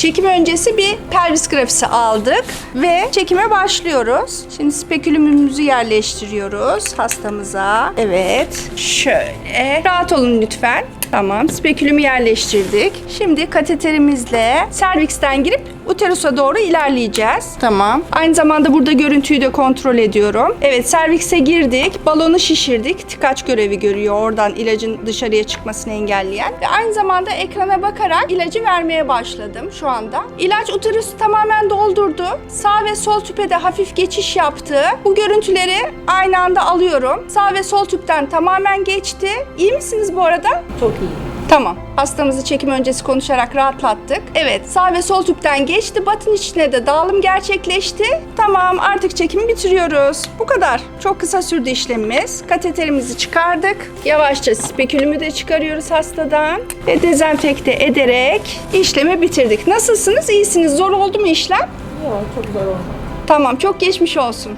Çekim öncesi bir pelvis grafisi aldık ve çekime başlıyoruz. Şimdi spekülümümüzü yerleştiriyoruz hastamıza. Evet, şöyle. Rahat olun lütfen. Tamam, spekülümü yerleştirdik. Şimdi kateterimizle serviksten girip uterusa doğru ilerleyeceğiz. Tamam. Aynı zamanda burada görüntüyü de kontrol ediyorum. Evet, servikse girdik. Balonu şişirdik. Tıkaç görevi görüyor. Oradan ilacın dışarıya çıkmasını engelleyen. Ve aynı zamanda ekrana bakarak ilacı vermeye başladım şu anda. İlaç uterusu tamamen doldurdu. Sağ ve sol tüpe de hafif geçiş yaptı. Bu görüntüleri aynı anda alıyorum. Sağ ve sol tüpten tamamen geçti. İyi misiniz bu arada? Çok iyi. Tamam. Hastamızı çekim öncesi konuşarak rahatlattık. Evet, sağ ve sol tüpten geçti. Batın içine de dağılım gerçekleşti. Tamam, artık çekimi bitiriyoruz. Bu kadar. Çok kısa sürdü işlemimiz. Kateterimizi çıkardık. Yavaşça spekülümü de çıkarıyoruz hastadan. Ve dezenfekte ederek işlemi bitirdik. Nasılsınız? İyisiniz? Zor oldu mu işlem? Yok çok zor oldu. Tamam, çok geçmiş olsun.